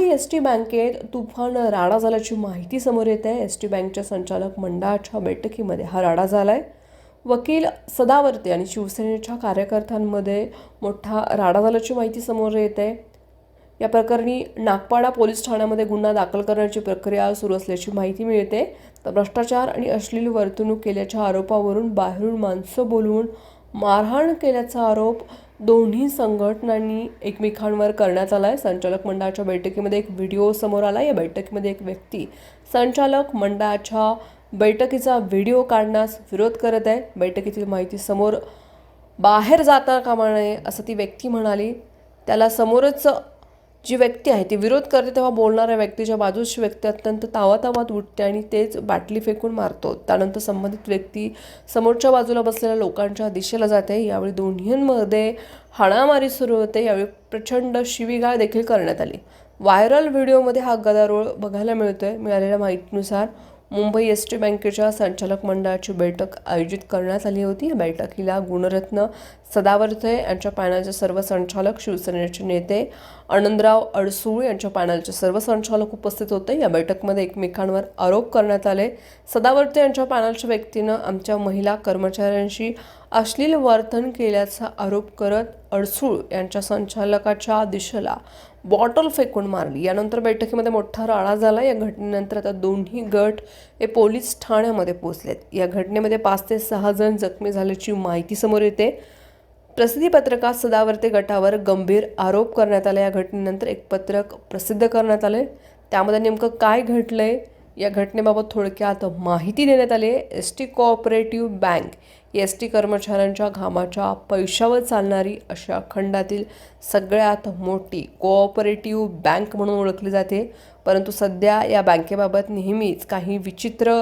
Mumbai S T बँकेत तुफान राडा झाल्याची माहिती समोर येते. आहे एस टी बँकच्या संचालक मंडळाच्या बैठकीमध्ये हा राडा झाला आहे वकील सदावर्ते आणि शिवसेनेच्या कार्यकर्त्यांमध्ये मोठा राडा झाल्याची माहिती समोर येत. आहे या प्रकरणी नागपाडा पोलीस ठाण्यामध्ये गुन्हा दाखल करण्याची प्रक्रिया सुरू असल्याची माहिती मिळते. तर भ्रष्टाचार आणि अश्लील वर्तणूक केल्याच्या आरोपावरून बाहेरून माणसं बोलवून मारहाण केल्याचा आरोप दोन्ही संघटनांनी एकमेकांवर करण्यात आला आहे. संचालक मंडळाच्या बैठकीमध्ये एक व्हिडिओ समोर आला या बैठकीमध्ये एक व्यक्ती संचालक मंडळाच्या बैठकीचा व्हिडिओ काढण्यास विरोध करत आहे. बैठकीतील माहिती समोर बाहेर जाता कामा नये असं ती व्यक्ती म्हणाली. त्याला समोरच जी व्यक्ती आहे ती विरोध करते तेव्हा बोलणाऱ्या व्यक्तीच्या बाजूची व्यक्ती अत्यंत तावातावात उठते आणि तेच बाटली फेकून मारतो. त्यानंतर संबंधित व्यक्ती समोरच्या बाजूला बसलेल्या लोकांच्या दिशेला जाते. यावेळी दोन्हींमध्ये हाणामारी सुरू होते. यावेळी प्रचंड शिवीगाळ देखील करण्यात आली. व्हायरल व्हिडिओमध्ये हा गदारोळ बघायला मिळतोय. मिळालेल्या माहितीनुसार मुंबई एस टी बँकेच्या संचालक मंडळाची बैठक आयोजित करण्यात आली होती. या बैठकीला गुणरत्न सदावर्ते यांच्या पॅनलचे सर्व संचालक शिवसेनेचे नेते आनंदराव अडसूळ यांच्या पॅनलचे सर्व संचालक उपस्थित होते. या बैठकमध्ये एकमेकांवर आरोप करण्यात आले. सदावर्ते यांच्या पॅनलच्या व्यक्तीनं आमच्या महिला कर्मचाऱ्यांशी अश्लील वर्तन केल्याचा आरोप करत अडसूळ यांच्या संचालकाच्या दिशेला बॉटल फेकून मारली. यानंतर बैठकीमध्ये मोठा राळा झाला. या घटनेनंतर आता दोन्ही गट हे पोलीस ठाण्यामध्ये पोचलेत या घटनेमध्ये पाच ते सहा जण जखमी झाल्याची माहिती समोर येते. प्रसिद्धीपत्रकात सदावर्ते गटावर गंभीर आरोप करण्यात आला. या घटनेनंतर एक पत्रक प्रसिद्ध करण्यात आले त्यामध्ये नेमकं काय घडलंय? या घटनेबाबत थोडक्यात माहिती देण्यात आली आहे. S T cooperative bank S T कर्मचाऱ्यांच्या घामाच्या पैशावर चालणारी अशा खंडातील सगळ्यात मोठी कोऑपरेटिव्ह बँक म्हणून ओळखली जाते. परंतु सध्या या बँकेबाबत नेहमीच काही विचित्र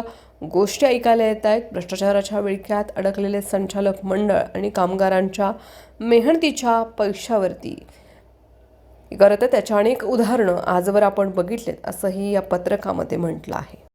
गोष्टी ऐकायला येत आहेत. भ्रष्टाचाराच्या विळख्यात अडकलेले संचालक मंडळ आणि कामगारांच्या मेहनतीच्या पैशावरती करत आहे त्याच्या अनेक उदाहरणं आजवर आपण बघितलेत असंही या पत्रकामध्ये म्हटलं आहे.